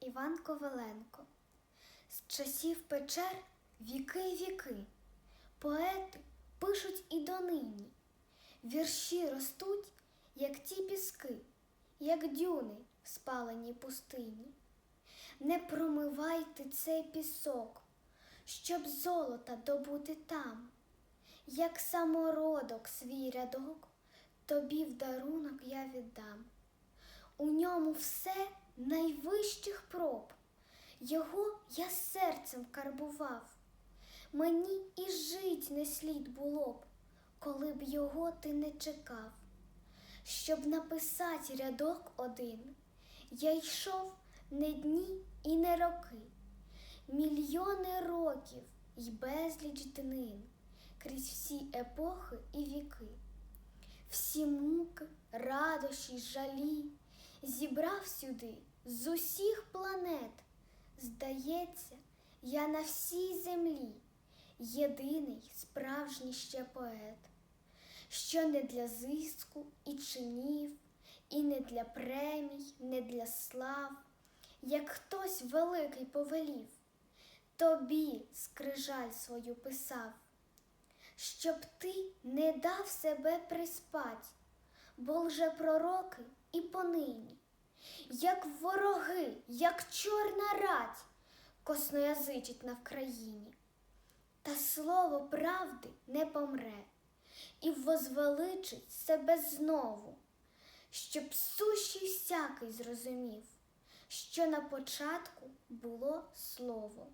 Іван Коваленко. З часів печер віки віки. Поети пишуть і донині. Вірші ростуть, як ті піски, як дюни в спаленій пустині. Не промивайте цей пісок, щоб золота добути там, як самородок свій рядок, тобі в дарунок я віддам. У ньому все найвищих його я серцем карбував. Мені і жить не слід було б, коли б його ти не чекав. Щоб написати рядок один, я йшов не дні і не роки, мільйони років й безліч днин крізь всі епохи і віки. Всі муки, радощі, жалі зібрав сюди з усіх планет. Здається, я на всій землі єдиний справжній ще поет, що не для зиску і чинів, і не для премій, не для слав, як хтось великий повелів, тобі скрижаль свою писав, щоб ти не дав себе приспать, бо лже пророки і понині, як вороги, як чорна рать, косноязичить на Вкраїні. Та слово правди не помре і возвеличить себе знову, щоб сущий всякий зрозумів, що на початку було слово.